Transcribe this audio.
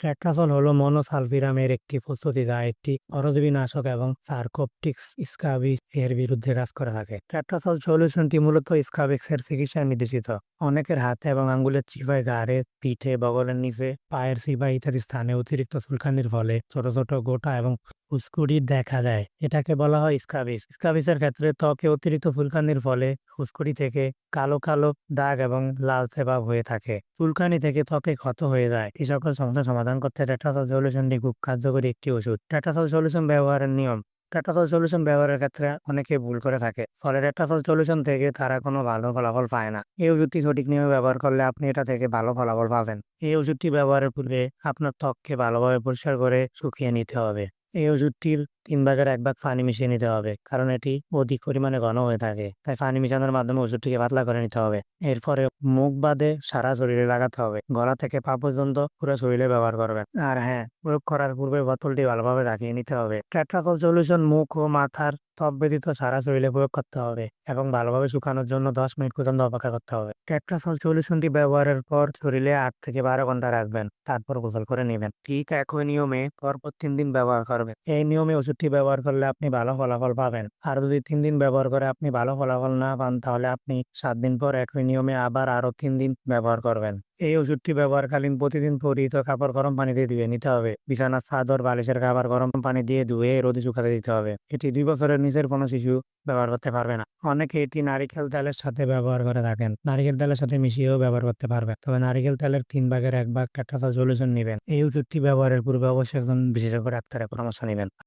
ট্র্যাট্রাসল হলো মনোসালফিরামের একটি প্রস্তুতি যা একটি পরজীবী নাশক এবং সার্কোপটিক্স স্কাবিস এর বিরুদ্ধে কাজ করে থাকে। ট্র্যাট্রাসল সলিউশনটি মূলত স্কাবিক্স এর চিকিৎসায় নির্দেশিত। অনেকের হাতে এবং আঙ্গুলের চিপায় গাড়ে পিঠে, বগলের নিচে, পায়ের চিপায় ইত্যাদি স্থানে অতিরিক্ত চুলকানির ফলে ছোট ছোট গোটা এবং ফুসকুড়ি দেখা দেয়। এটাকে বলা হয় স্কাবিস। স্কাবিসের ক্ষেত্রে ত্বকে অতিরিক্ত ফুলকানির ফলে ফুসকুড়ি থেকে কালো কালো দাগ এবং লালচে ভাব হয়ে থাকে। ফুলকানি থেকে ত্বকে ক্ষত হয়ে যায়। এই সকল সমস্যা সমাধান করতে টেট্রাসল সলিউশনটি খুব কার্যকরী একটি ওষুধ। টেট্রাসল সলিউশন ব্যবহারের নিয়ম। টেট্রাসল সলিউশন ব্যবহারের ক্ষেত্রে অনেকে ভুল করে থাকে, ফলে টেট্রাসল সলিউশন থেকে তারা কোনো ভালো ফলাফল পায় না। এই ওষুধটি সঠিক নিয়মে ব্যবহার করলে আপনি এটা থেকে ভালো ফলাফল পাবেন। এই ওষুধটি ব্যবহারের পূর্বে আপনার ত্বককে ভালোভাবে পরিষ্কার করে শুকিয়ে নিতে হবে। এই ওষুধটির তিন ভাগের এক ভাগ পানি মিশিয়ে নিতে হবে। কারণ এটি অধিক পরিমাণে ঘন হয়ে থাকে। তাই পানি মিশানোর মাধ্যমে ওষুধটিকে পাতলা করে নিতে হবে। এরপরে মুখ বাদে সারা শরীরে লাগাতে হবে। গলা থেকে পা পর্যন্ত পুরো শরীরে ব্যবহার করবেন। আর হ্যাঁ প্রয়োগ করার পূর্বে বোতলটি ভালোভাবে রাখিয়ে নিতে হবে। ট্যাট্রাকল সলিউশন মুখ ও মাথার ত্বক ব্যতীত সারা শরীরে প্রয়োগ করতে হবে এবং ভালোভাবে শুকানোর জন্য দশ মিনিট পর্যন্ত অপেক্ষা করতে হবে। ট্যাট্রাসল সলিউশনটি ব্যবহারের পর শরীরে আট থেকে বারো ঘণ্টা রাখবেন। তারপর গোসল করে নেবেন। ঠিক একই নিয়মে পরপর তিন দিন ব্যবহার করবেন। এই নিয়মে ওষুধটি ব্যবহার করলে আপনি ভালো ফলাফল পাবেন। আর যদি তিন দিন ব্যবহার করে আপনি ভালো ফলাফল না পান, তাহলে আপনি সাত দিন পর একই নিয়মে আবার আরও তিন দিন ব্যবহার করবেন। এই ওষুধটি ব্যবহারকালীন প্রতিদিন পরিহিত কাপড় গরম পানি দিয়ে নিতে হবে। বিছানার চাদর বালিশের খাবার গরম পানি দিয়ে ধুয়ে রোদে শুকাতে দিতে হবে। এটি দুই বছরের নিচের কোনো শিশু ব্যবহার করতে পারবে না। অনেকে এটি নারিকেল তেলের সাথে ব্যবহার করে থাকেন। নারিকেল তেলের সাথে মিশিয়েও ব্যবহার করতে পারবে। তবে নারিকেল তেলের তিন ভাগের এক ভাগ ক্যাটাসা সলিউশন নেবেন। এই ওষুধটি ব্যবহারের পূর্বে অবশ্যই একজন বিশেষজ্ঞ ডাক্তারের পরামর্শ নেবেন।